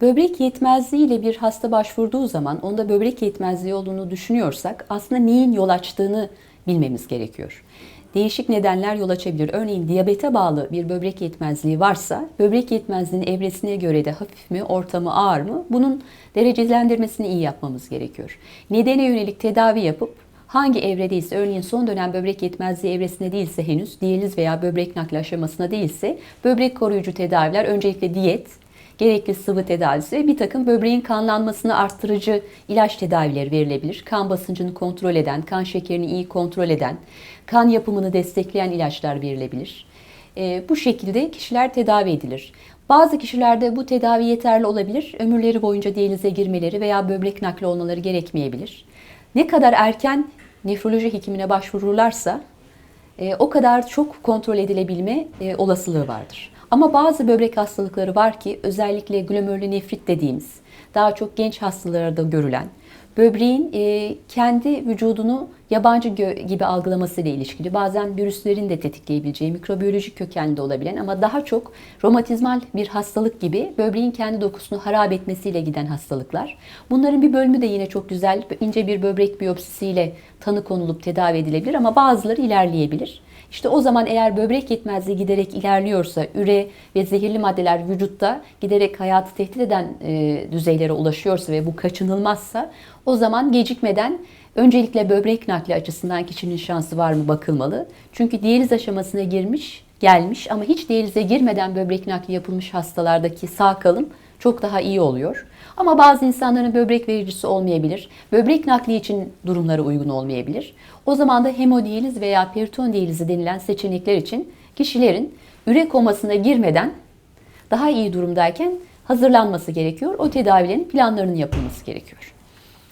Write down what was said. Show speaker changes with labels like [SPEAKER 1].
[SPEAKER 1] Böbrek yetmezliği ile bir hasta başvurduğu zaman onda böbrek yetmezliği olduğunu düşünüyorsak aslında neyin yol açtığını bilmemiz gerekiyor. Değişik nedenler yol açabilir. Örneğin diyabete bağlı bir böbrek yetmezliği varsa böbrek yetmezliğinin evresine göre de hafif mi, orta mı, ağır mı bunun derecelendirmesini iyi yapmamız gerekiyor. Nedene yönelik tedavi yapıp hangi evredeyse örneğin son dönem böbrek yetmezliği evresinde değilse henüz diyaliz veya böbrek nakli aşamasına değilse böbrek koruyucu tedaviler öncelikle diyet, gerekli sıvı tedavisi ve bir takım böbreğin kanlanmasını arttırıcı ilaç tedavileri verilebilir. Kan basıncını kontrol eden, kan şekerini iyi kontrol eden, kan yapımını destekleyen ilaçlar verilebilir. E, bu şekilde kişiler tedavi edilir. Bazı kişilerde bu tedavi yeterli olabilir. Ömürleri boyunca diyalize girmeleri veya böbrek nakli olmaları gerekmeyebilir. Ne kadar erken nefroloji hekimine başvururlarsa e, o kadar çok kontrol edilebilme e, olasılığı vardır. Ama bazı böbrek hastalıkları var ki özellikle glomerülü nefrit dediğimiz daha çok genç hastalarda görülen böbreğin e, kendi vücudunu yabancı gibi algılaması ile ilişkili. Bazen virüslerin de tetikleyebileceği mikrobiyolojik kökenli olabilen ama daha çok romatizmal bir hastalık gibi böbreğin kendi dokusunu harap etmesiyle giden hastalıklar. Bunların bir bölümü de yine çok güzel ince bir böbrek biyopsisiyle tanı konulup tedavi edilebilir ama bazıları ilerleyebilir. İşte o zaman eğer böbrek yetmezliği giderek ilerliyorsa, üre ve zehirli maddeler vücutta giderek hayatı tehdit eden e, düzeylere ulaşıyorsa ve bu kaçınılmazsa o zaman gecikmeden öncelikle böbrek nakli açısından kişinin şansı var mı bakılmalı. Çünkü diyaliz aşamasına girmiş, gelmiş ama hiç diyalize girmeden böbrek nakli yapılmış hastalardaki sağ kalım çok daha iyi oluyor. Ama bazı insanların böbrek vericisi olmayabilir. Böbrek nakli için durumları uygun olmayabilir. O zaman da hemodiyaliz veya periton diyalizi denilen seçenekler için kişilerin üre komasına girmeden daha iyi durumdayken hazırlanması gerekiyor. O tedavilerin planlarının yapılması gerekiyor.